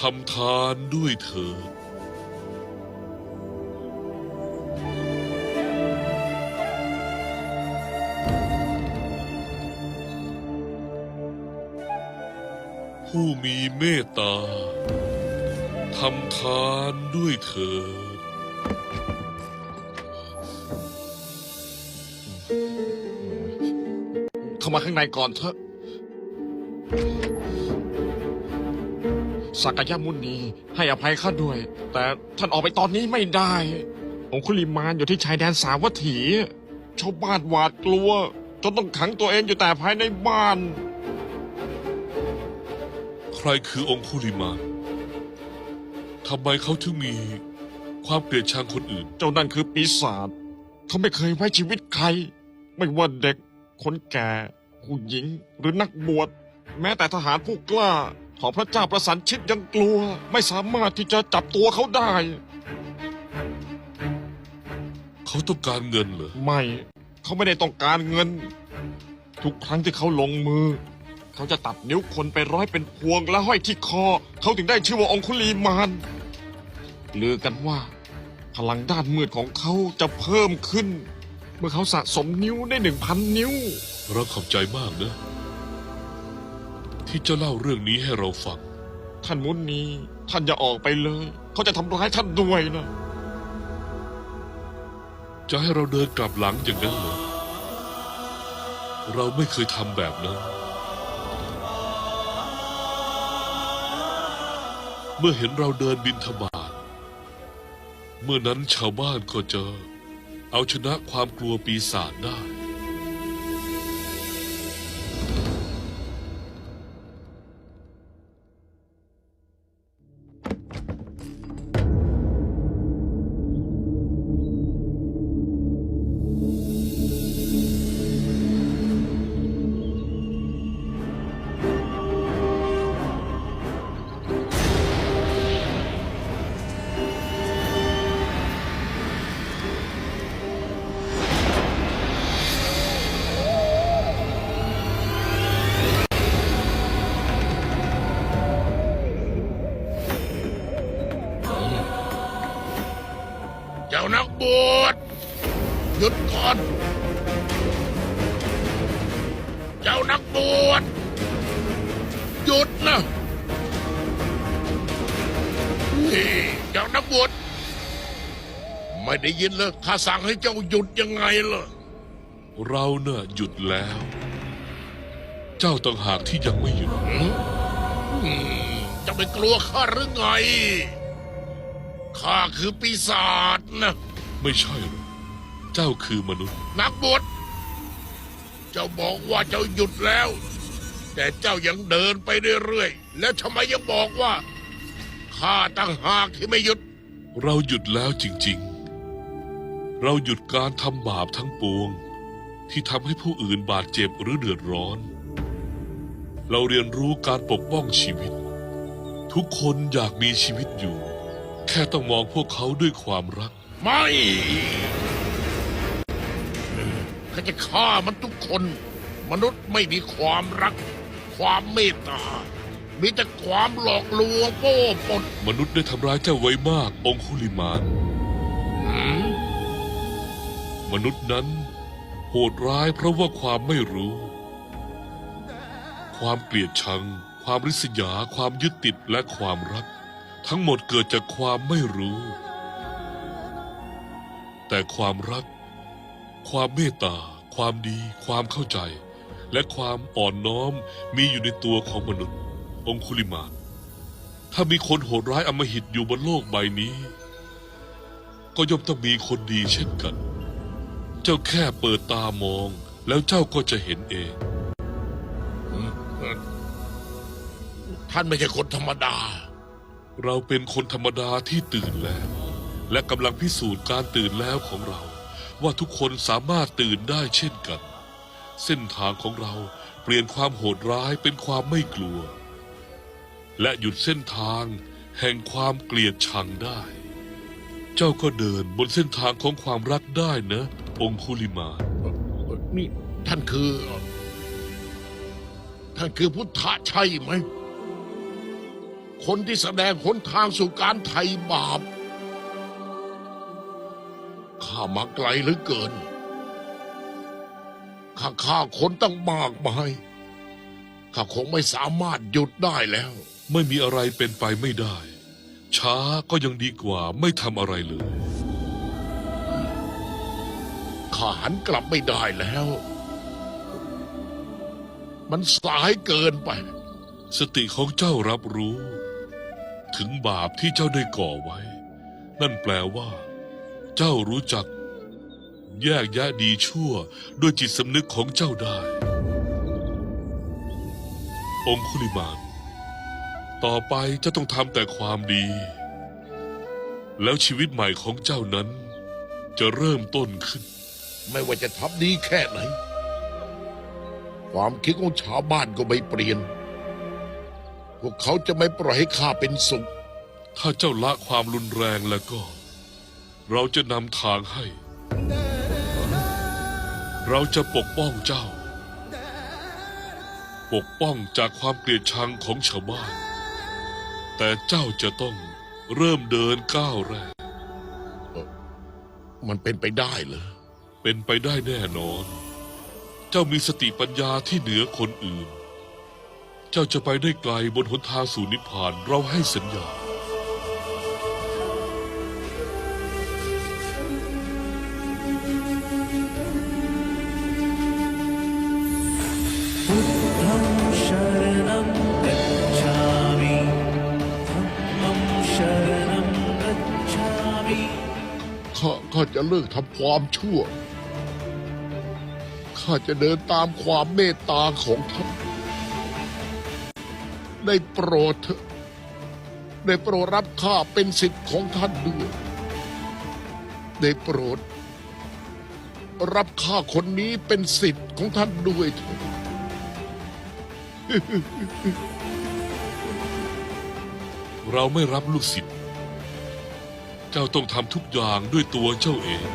ทำทานด้วยเถิดผู้มีเมตตาทำทานด้วยเถิดเข้ามาข้างในก่อนเถอะ สักยมุนีให้อภัยข้าด้วย แต่ท่านออกไปตอนนี้ไม่ได้ องคุลิมานอยู่ที่ชายแดนสาวัตถี ชาวบ้านหวาดกลัว จนต้องขังตัวเองอยู่แต่ภายในบ้าน ใครคือองคุลิมานทำไมเขาถึงมีความเกลียดชังคนอื่น เจ้านั่นคือปีศาจเขาไม่เคยไว้ชีวิตใคร ไม่ว่าเด็ก คนแก่ ผู้หญิงหรือนักบวช แม้แต่ทหารผู้กล้า ของพระเจ้าประสันชิตยังกลัว ไม่สามารถที่จะจับตัวเขาได้ เขาต้องการเงินเหรอ ไม่ เขาไม่ได้ต้องการเงิน ทุกครั้งที่เขาลงมือ เขาจะตัดนิ้วคนไปร้อยเป็นพวงและห้อยที่คอ เขาถึงได้ชื่อว่าองคุลีมานลือกันว่า พลังด้านมืดของเขาจะเพิ่มขึ้น เมื่อเขาสะสมนิ้วได้หนึ่งพันนิ้ว เราขอบใจมากนะ ที่เจะเล่าเรื่องนี้ให้เราฟัง ท่านมุนนีท่านอย่าออกไปเลย เขาจะทำร้ายท่านด้วยนะจะให้เราเดินกลับหลังอย่างนั้นเหรอ เราไม่เคยทำแบบนั้น เมื่อเห็นเราเดินบินทบาทเมื่อนั้นชาวบ้านก็จะเอาชนะความกลัวปีศาจได้ จ้านักบวชหยุดก่อน เจ้านักบวชหยุดนะนี่เจ้านักบวชไม่ได้ยินเลยข้าสั่งให้เจ้าหยุดยังไงล่ะเราเน่ะหยุดแล้ว เจ้าต่างหากที่ยังไม่หยุดอืมเจะไม่กลัวข้าหรือไง ข้าคือปีศาจนะ ไม่ใช่หรอกเจ้าคือมนุษย์ นักบวชเจ้าบอกว่าเจ้าหยุดแล้ว แต่เจ้ายังเดินไปเรื่อยๆ แล้วทำไมยังบอกว่าข้าตั้งหากที่ไม่หยุด เราหยุดแล้วจริงๆ เราหยุดการทำบาปทั้งปวง ที่ทำให้ผู้อื่นบาดเจ็บหรือเดือดร้อน เราเรียนรู้การปกป้องชีวิต ทุกคนอยากมีชีวิตอยู่ ค่ต้องมองพวกเขาด้วยความรัก ไม่ข้าจะฆ่ามันทุกคน มนุษย์ไม่มีความรัก ความเมตตา มีแต่ความหลอกลวงโป้ปดมนุษย์ได้ทำร้ายเจ้าไว้มาก องคุลิมานหืมมนุษย์นั้น โหดร้ายเพราะว่าความไม่รู้ ความเกลียดชัง ความริษยา ความยึดติดและความรัก ทั้งหมดเกิดจากความไม่รู้ แต่ความรัก ความเมตตา ความดี ความเข้าใจ และความอ่อนน้อมมีอยู่ในตัวของมนุษย์ องคุลิมาถ้ามีคนโหดร้ายอำมหิตอยู่บนโลกใบนี้ ก็ย่อมต้องมีคนดีเช่นกัน เจ้าแค่เปิดตามอง แล้วเจ้าก็จะเห็นเอง ท่านไม่ใช่คนธรรมดา เราเป็นคนธรรมดาที่ตื่นแล้ว และกำลังพิสูจน์การตื่นแล้วของเรา ว่าทุกคนสามารถตื่นได้เช่นกัน เส้นทางของเราเปลี่ยนความโหดร้ายเป็นความไม่กลัว และหยุดเส้นทางแห่งความเกลียดชังได้ เจ้าก็เดินบนเส้นทางของความรักได้นะ องคุลิมา นี่ท่านคือ ท่านคือพุทธะใช่ไหม คนที่แสดงหนทางสู่การไถ่บาป ข้ามาไกลเหลือเกิน ข้าฆ่าคนตั้งมากมาย ข้าคงไม่สามารถหยุดได้แล้ว ไม่มีอะไรเป็นไปไม่ได้ ช้าก็ยังดีกว่าไม่ทำอะไรเลย ข้าหันกลับไม่ได้แล้ว มันสายเกินไปสติของเจ้ารับรู้ ถึงบาปที่เจ้าได้ก่อไว้ นั่นแปลว่า เจ้ารู้จัก แยกแยะดีชั่วด้วยจิตสำนึกของเจ้าได้ องคุลิมาน ต่อไปเจะต้องทำแต่ความดี แล้วชีวิตใหม่ของเจ้านั้น จะเริ่มต้นขึ้น ไม่ว่าจะทำดีแค่ไหน ความคิดของชาวบ้านก็ไม่เปลี่ยน วกเขาจะไม่ปล่อยให้ข้าเป็นสุข ถ้าเจ้าละความรุนแรงแล้วก็ เราจะนำทางให้ เราจะปกป้องเจ้า ปกป้องจากความเกลียดชังของชาวบ้าน แต่เจ้าจะต้องเริ่มเดินก้าวแรก มันเป็นไปได้เหรอ เป็นไปได้แน่นอน เจ้ามีสติปัญญาที่เหนือคนอื่น เจ้าจะไปได้ไกลบนหนทางสู่นิพพานเราให้สัญญา ข้าข้าจะเลิกทำความชั่ว ข้าจะเดินตามความเมตตาของท่าน ได้โปรดเถอะได้โปรดรับข้าเป็นสิทธิ์ของท่านด้วยได้โปรด รับข้าคนนี้เป็นสิทธิ์ของท่านด้วยเถอะเราไม่รับลูกศิษย์ เจ้าต้องทำทุกอย่างด้วยตัวเจ้าเอง